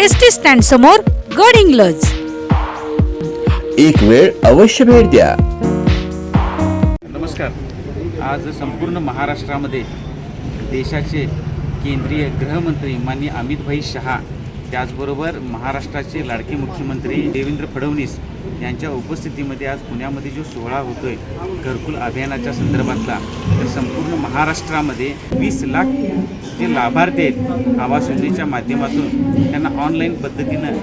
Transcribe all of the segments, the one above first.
S T stand समोर गड इंग्लज. एक वेळ अवश्य भेट द्या. नमस्कार. आज संपूर्ण महाराष्ट्रामध्ये देशाचे केंद्रीय गृहमंत्री माननीय अमितभाई शहा त्याचबरोबर महाराष्ट्राचे लाडके मुख्यमंत्री देवेंद्र फडणवीस यांच्या उपस्थितीमध्ये आज पुण्यामध्ये जो सोहळा होतोय घरकुल अभियानाच्या संदर्भातला तर संपूर्ण महाराष्ट्रामध्ये वीस लाख जे लाभार्थी आहेत आवास योजनेच्या माध्यमातून त्यांना ऑनलाईन पद्धतीनं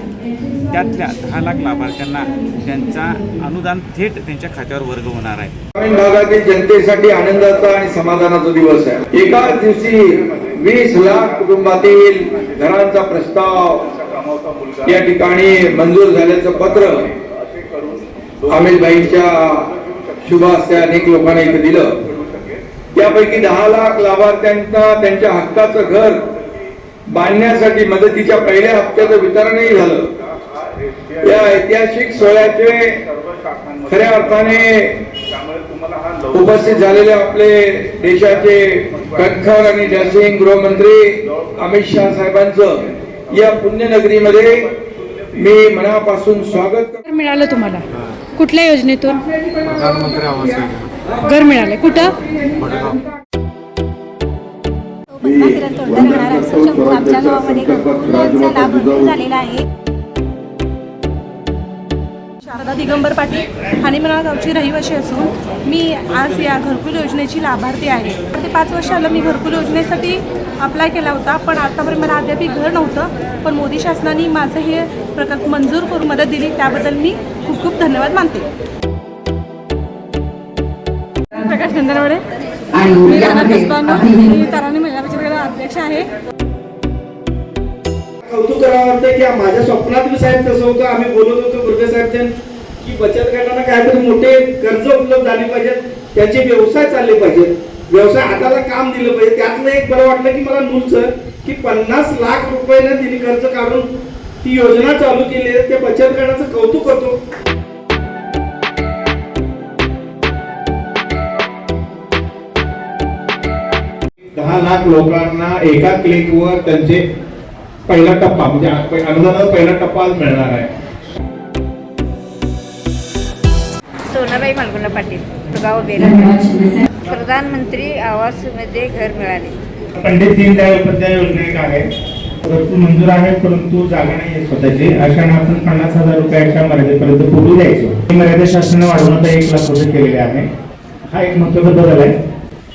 त्यातल्या दहा लाख लाभार्थ्यांना त्यांचा अनुदान थेट त्यांच्या खात्यावर वर्ग होणार आहे. ग्रामीण भागातील जनतेसाठी आनंदाचा आणि समाधानाचा दिवस आहे. एकाच दिवशी वीस लाख कुटुंबातील घरांचा प्रस्ताव या ठिकाणी मंजूर झाल्याचं पत्र अमितभाईंच्या शुभ हस्ते अनेक लोकांना इथे दिलं. त्यापैकी दहा लाख लाभार्थ्यांना त्यांच्या हक्काचं घर बांधण्यासाठी मदतीच्या पहिल्या हप्त्याचं वितरणही झालं. या ऐतिहासिक सोहळ्याचे खऱ्या अर्थाने उपस्थित झालेले आपले देशाचे कणखर आणि नरसिंग गृहमंत्री अमित शहा साहेबांचं या पुण्यनगरीमध्ये मी मनापासून स्वागत घर मिळालं तुम्हाला? कुठल्या योजनेतून? प्रधानमंत्री आवास योजना. घर मिळालं. कुठं? राहणार आमच्या गावामध्ये लाभ झालेला आहे. शारदा दिगंबर पाटील हानिमरा गावची रहिवाशी असून मी आज या घरकुल योजनेची लाभार्थी आहे. तर ते पाच वर्ष आलं मी घरकुल योजनेसाठी अप्लाय केला होता पण आतापर्यंत मला अद्याप घर नव्हतं. पण मोदी शासनाने माझं हे प्रकल्प मंजूर करून मदत दिली त्याबद्दल मी खूप खूप धन्यवाद मानते. प्रकाश गंधर्वडे. आणि मी तराणी महिला बचत गटाचा अध्यक्ष आहे. कौतुक करावं वाटतं की माझ्या स्वप्नात साहेब तसं होतं. आम्ही बोलत होतो गुरुदे साहेब की बचत गटांना काहीतरी मोठे कर्ज उपलब्ध झाले पाहिजेत त्याचे व्यवसाय चालले पाहिजेत. व्यवसाय हाताला काम दिलं पाहिजे. त्यातलं एक बरं वाटलं की मला नूलचं की पन्नास लाख रुपयानं तिने कर्ज काढून ती योजना चालू केली आहे. त्या बचत गटाचं कौतुक करतो दहा लाख लोकांना एका क्लिकवर त्यांचे पहिला टप्पा म्हणजे अनुदानाचा पहिला टप्पा आज मिळणार आहे. सोनाबाई मालगुंडा पाटील गाव बेला प्रधानमंत्री आवासमध्ये घर मिळाले. पंडित दीनदयाळ उपाध्याय योजना एक आहे. परंतु मंजूर आहे परंतु जागा नाही आहे स्वतःची. अशाने आपण पन्नास हजार रुपयाच्या मर्यादेपर्यंत पूर्वी द्यायचो. ही मर्यादा शासनाने वाढवून तर एक लाख रुपये केलेले आहे. हा एक महत्त्वाचा बदल आहे.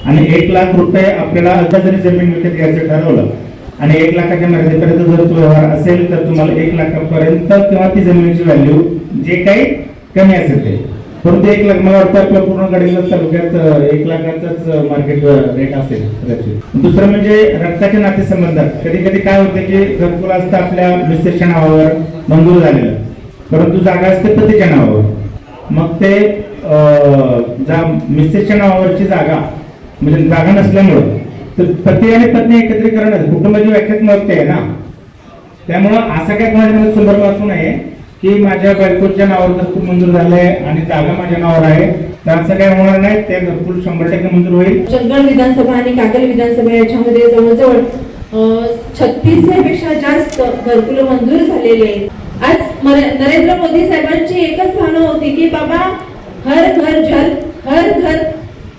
आणि एक लाख रुपये आपल्याला आता जरी जमीन विकत घ्यायचं ठरवलं आणि एक लाखाच्या मर्यादेपर्यंत जर तो व्यवहार असेल तर तुम्हाला एक लाखापर्यंत किंवा ती जमिनीची व्हॅल्यू जे काही कमी असेल ते. परंतु एक लाख मला वाटतं आपल्या पूर्ण गडीला तालुक्यात एक लाखाचाच मार्केट रेट असेल कदाचित. दुसरं म्हणजे रक्ताच्या नातेसंबंधात. कधी कधी काय होतं की घरकुल असतं आपल्या मिसेसच्या नावावर मंजूर झालेलं. परंतु जागा असते पतीच्या नावावर. मग ते जा मिसेसच्या नावावरची जागा म्हणजे जागा नसल्यामुळं तर पती आणि पत्नी एकत्रीकरण कुटुंबाची व्याख्याच महत्त्व आहे ना. त्यामुळं असा काय कोणाच्या संदर्भ असू नये. की माझ्या बायकोच्या नावावर घरकुल मंजूर झालंय आणि जागा माझ्या नावावर आहे. त्याचं काय होणार नाही. ते घरकुल शंभर टक्के मंजूर होईल. चंदगड विधानसभा आणि कागल विधानसभा याच्यामध्ये जवळजवळ छत्तीसपेक्षा जास्त घरकुल मंजूर झालेले आहेत. आज नरेंद्र मोदी साहेबांची एकच भावना होती की बाबा हर घर जल हर घर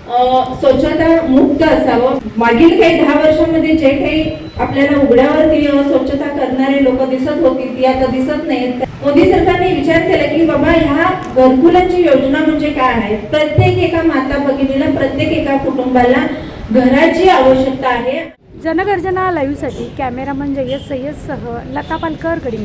अं, स्वच्छता मुक्त असावं. मागील काही दहा वर्षांमध्ये जे काही आपल्याला उघड्यावरती स्वच्छता दिसत होती ती आता दिसत नाहीत. मोदी सरकारने विचार केला की बाबा ह्या घरकुलांची योजना म्हणजे काय आहे? प्रत्येक एका माता भगिनीला प्रत्येक एका कुटुंबाला घराची आवश्यकता आहे. जनगर्जना लाईव्हसाठी कॅमेरामन जय्यद सय्यदसह लता पालकरकडे